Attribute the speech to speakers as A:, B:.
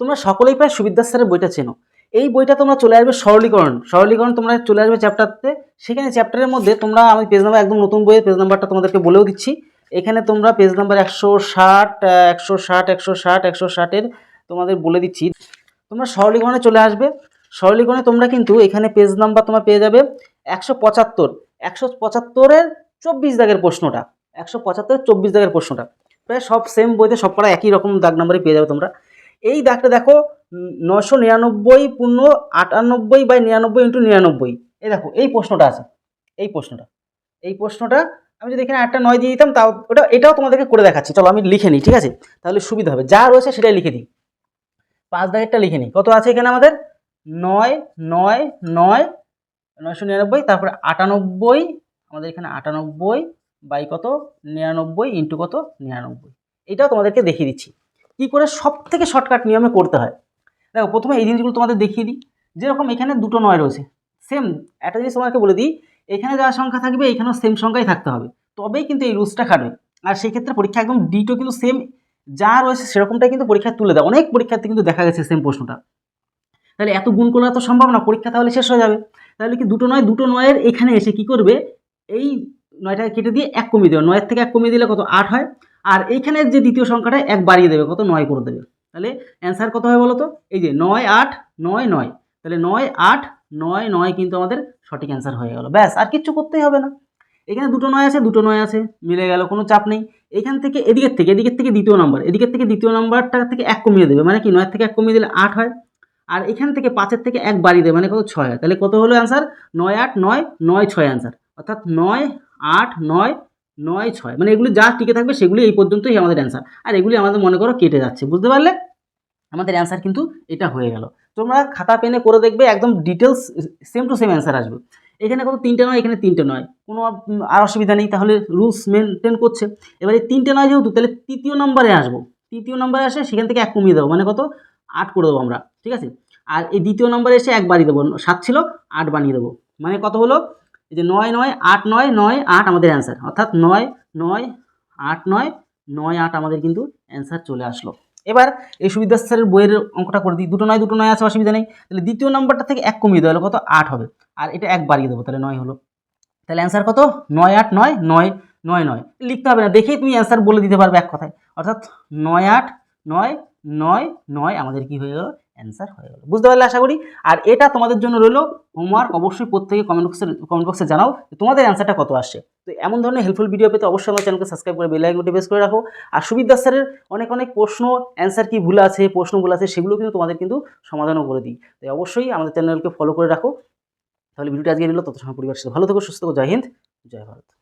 A: তোমরা সকলেই প্রায় সুবিদ্যার স্যারের বইটা চেনো। এই বইটা তোমরা চলে আসবে সরলীকরণ। সরলীকরণ তোমরা চলে আসবে চ্যাপ্টারতে। সেখানে চ্যাপ্টারের মধ্যে তোমরা, আমি পেজ নাম্বার একদম নতুন বইয়ের পেজ নাম্বারটা তোমাদেরকে বলেও দিচ্ছি। এখানে তোমরা পেজ নাম্বার একশো ষাট একশো ষাট একশো ষাট, একশো ষাটের তোমাদের বলে দিচ্ছি। তোমরা সরলীকরণে চলে আসবে। সরলীকরণে তোমরা কিন্তু এখানে পেজ নাম্বার তোমার পেয়ে যাবে একশো পঁচাত্তর। একশো পঁচাত্তরের চব্বিশ দাগের প্রশ্নটা। একশো পঁচাত্তরের চব্বিশ দাগের প্রশ্নটা। প্রায় সব সেম বইতে সব করা একই রকম দাগ নাম্বারই পেয়ে যাবে তোমরা। এই দাগটা দেখো নশো নিরানব্বই পূর্ণ আটানব্বই বাই নিরানব্বই ইন্টু নিরানব্বই। এই দেখো, এই প্রশ্নটা আছে, এই প্রশ্নটা। এই প্রশ্নটা আমি যদি এখানে আটটা নয় দিয়ে দিতাম, তাও ওটা, এটাও তোমাদেরকে করে দেখাচ্ছি। চলো, আমি লিখে নিই, ঠিক আছে? তাহলে সুবিধা হবে। যা রয়েছে সেটাই লিখে দিই। পাঁচ দাগেরটা লিখে নিই। কত আছে এখানে আমাদের? নয় নয় নয়, নয়শো নিরানব্বই, তারপরে আটানব্বই, আমাদের এখানে আটানব্বই বাই কত? নিরানব্বই ইন্টু কত? নিরানব্বই। এটাও তোমাদেরকে দেখিয়ে দিচ্ছি। কী করে সব থেকে শর্টকাট নিয়মে করতে হয়? দেখো, প্রথমে এই জিনিসগুলো তোমাদের দেখিয়ে দিই। যেরকম এখানে দুটো নয় রয়েছে সেম একটা জিনিস তোমাকে বলে দিই, এখানে যা সংখ্যা থাকবে, এখানেও সেম সংখ্যাই থাকতে হবে। তবেই কিন্তু এই রুলসটা খাটবে। আর সেই ক্ষেত্রে পরীক্ষা একদম ডিটো কিন্তু সেম যা রয়েছে সেরকমটাই কিন্তু পরীক্ষায় তুলে দেয় অনেক পরীক্ষার্থী কিন্তু দেখা গেছে সেম প্রশ্নটা। তাহলে এত গুণ করা তো সম্ভব না, পরীক্ষা তাহলে শেষ হয়ে যাবে। তাহলে কি দুটো নয়? দুটো নয়ের এখানে এসে কি করবে? এই নয়টাকে কেটে দিয়ে এক কমিয়ে দেবে। নয়ের থেকে এক কমিয়ে দিলে কত? আট হয়। আর এইখানে যে দ্বিতীয় সংখ্যাটা এক বাড়িয়ে দেবে, কত? নয় করে দেবে। তাহলে অ্যান্সার কত হয় বলো তো? এই যে নয় আট নয় নয়। তাহলে নয় আট নয় নয় কিন্তু আমাদের সঠিক অ্যান্সার হয়ে গেল। ব্যাস, আর কিচ্ছু করতেই হবে না। এখানে দুটো নয় আছে, দুটো নয় আছে, মিলে গেল, কোনো চাপ নেই। এখান থেকে এদিকের থেকে এদিকের থেকে দ্বিতীয় নাম্বার এদিকের থেকে দ্বিতীয় নাম্বারটা থেকে এক কমিয়ে দেবে মানে কি? নয়ের থেকে এক কমিয়ে দিলে আট হয়। আর এখান থেকে পাঁচের থেকে এক বাড়িয়ে দেবে মানে কত? ছয় হয়। তাহলে কত হলো অ্যান্সার নয় আট নয় নয় ছয় অ্যান্সার অর্থাৎ নয় আট নয় নয়, ছয়। মানে এগুলি যা টিকে থাকবে সেগুলি এই পর্যন্তই আমাদের অ্যান্সার আর এগুলি আমাদের মনে করো কেটে যাচ্ছে, বুঝতে পারলে? আমাদের অ্যান্সার কিন্তু এটা হয়ে গেল। তোমরা খাতা, পেনে করে দেখবে একদম details same to same answer আসবে। এখানে কোনো তিনটে নয়, এখানে তিনটে নয়। কোনো আর অসুবিধা নেই, তাহলে রুলস মেনটেন করছে। এবারে তিনটে নয় যেহেতু, তাহলে তৃতীয় নম্বরে আসব। তৃতীয় নম্বরে আসে সেখান থেকে এক কমিয়ে দেবো মানে কত? আট করে দেবো আমরা, ঠিক আছে? আর এই দ্বিতীয় নম্বরে এসে এক বাড়িয়ে দেবো, সাত ছিল, আট বানিয়ে দেবো। মানে কত হলো? এই যে নয় নয় আট নয় নয় আট আমাদের অ্যান্সার অর্থাৎ নয় নয় আট নয় নয় আট আমাদের কিন্তু অ্যান্সার চলে আসলো। এবার এই সুবিধা স্যারের বইয়ের অঙ্কটা করে দিই। দুটো নয় দুটো নয় আছে, অসুবিধা নেই। তাহলে দ্বিতীয় নম্বরটা থেকে এক কমিয়ে দেওয়া হলো। কত? আট হবে। আর এটা এক বাড়িয়ে দেবো, তাহলে নয় হলো। তাহলে অ্যান্সার কত? নয় আট নয় নয় নয় নয়। লিখতে হবে না, দেখেই তুমি অ্যান্সার বলে দিতে পারবে এক কথায়। অর্থাৎ নয় আট নয় নয় নয় আমাদের কি হয়ে গেল? অ্যান্সার হয়ে গেল। বুঝতে পারলে আশা করি? আর এটা তোমাদের জন্য রইল। হোমওয়ার্ক অবশ্যই প্রত্যেকে কমেন্ট বক্সে কমেন্ট বক্সে জানাও তোমাদের অ্যান্সারটা কত আসছে। তো এমন ধরনের হেল্পফুল ভিডিও পেতে অবশ্যই আমার চ্যানেলকে সাবস্ক্রাইব করে বেল আইকনটি প্রেস করে রাখো। আর সুবিদ্যা স্যারের অনেক অনেক প্রশ্ন অ্যান্সার কি ভুল আছে প্রশ্ন ভুল আছে, সেগুলো কিন্তু তোমাদের কিন্তু সমাধানও করে দিই। তাই অবশ্যই আমাদের চ্যানেলকে ফলো করে রাখো। তাহলে ভিডিওটা আজকে নিল তত সময় পরিবার সাথে ভালো থেকো, সুস্থ থেকো। জয় হিন্দ, জয় ভারত।